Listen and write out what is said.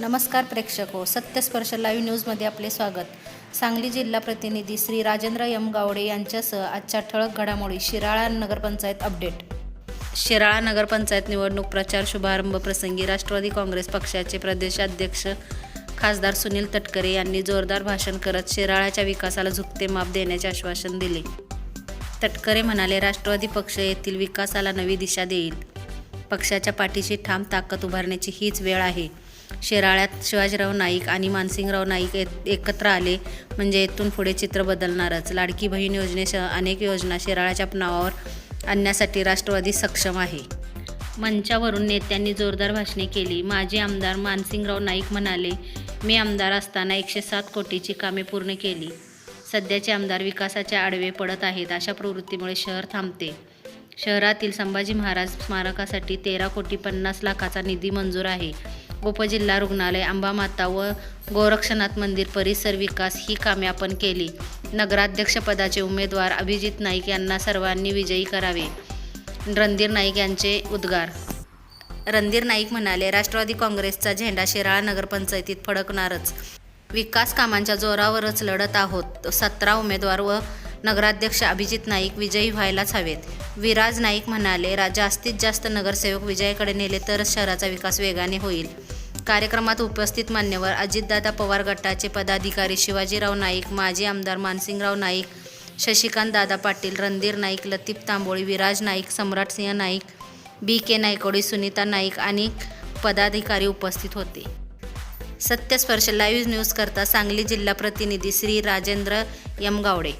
नमस्कार प्रेक्षक हो सत्यस्पर्श लाईव्ह न्यूजमध्ये आपले स्वागत. सांगली जिल्हा प्रतिनिधी श्री राजेंद्र यम गावडे यांच्यासह आजच्या ठळक घडामोडी शिराळा नगरपंचायत अपडेट शिराळा नगरपंचायत निवडणूक प्रचार शुभारंभ प्रसंगी राष्ट्रवादी काँग्रेस पक्षाचे प्रदेशाध्यक्ष खासदार सुनील तटकरे यांनी जोरदार भाषण करत शिराळाच्या विकासाला झुकते माप देण्याचे आश्वासन दिले. तटकरे म्हणाले राष्ट्रवादी पक्ष येथील विकासाला नवी दिशा देईल. पक्षाच्या पाठीशी ठाम ताकद उभारण्याची हीच वेळ आहे. शिराळ्यात शिवाजीराव नाईक आणि मानसिंगराव नाईक एकत्र आले म्हणजे येथून पुढे चित्र बदलणारच. लाडकी बहीण योजनेसह अनेक योजना शिराळ्याच्या नावावर आणण्यासाठी राष्ट्रवादी सक्षम आहे. मंचावरून नेत्यांनी जोरदार भाषणे केली. माजी आमदार मानसिंगराव नाईक म्हणाले मी आमदार असताना एकशे सात कोटीची कामे पूर्ण केली. सध्याचे आमदार विकासाचे आडवे पडत आहेत अशा प्रवृत्तीमुळे शहर थांबते. शहरातील संभाजी महाराज स्मारकासाठी तेरा कोटी पन्नास लाखाचा निधी मंजूर आहे. उपजिल्हा रुग्णालय अंबामाता व गोरक्षनाथ मंदिर परिसर विकास ही कामे आपण केली. नगराध्यक्षपदाचे उमेदवार अभिजित नाईक यांना सर्वांनी विजयी करावे. रणधीर नाईक यांचे उद्गार. रणधीर नाईक म्हणाले राष्ट्रवादी काँग्रेसचा झेंडा शिराळा नगरपंचायतीत फडकणारच. विकास कामांच्या जोरावरच लढत आहोत सतरा उमेदवार व नगराध्यक्ष अभिजित नाईक विजयी व्हायलाच हवेत. विराज नाईक म्हणाले रा जास्तीत जास्त नगरसेवक विजयाकडे नेले तरच शहराचा विकास वेगाने होईल. कार्यक्रमात उपस्थित मान्यवर अजितदादा पवार गटाचे पदाधिकारी शिवाजीराव नाईक माजी आमदार मानसिंगराव नाईक शशिकांत दादा पाटील रणधीर नाईक लतीफ तांबोळी विराज नाईक सम्राटसिंह नाईक बी के नायकोडी सुनीता नाईक आणि पदाधिकारी उपस्थित होते. सत्यस्पर्श लाईव्ह न्यूज करता सांगली जिल्हा प्रतिनिधी श्री राजेंद्र यमगावडे.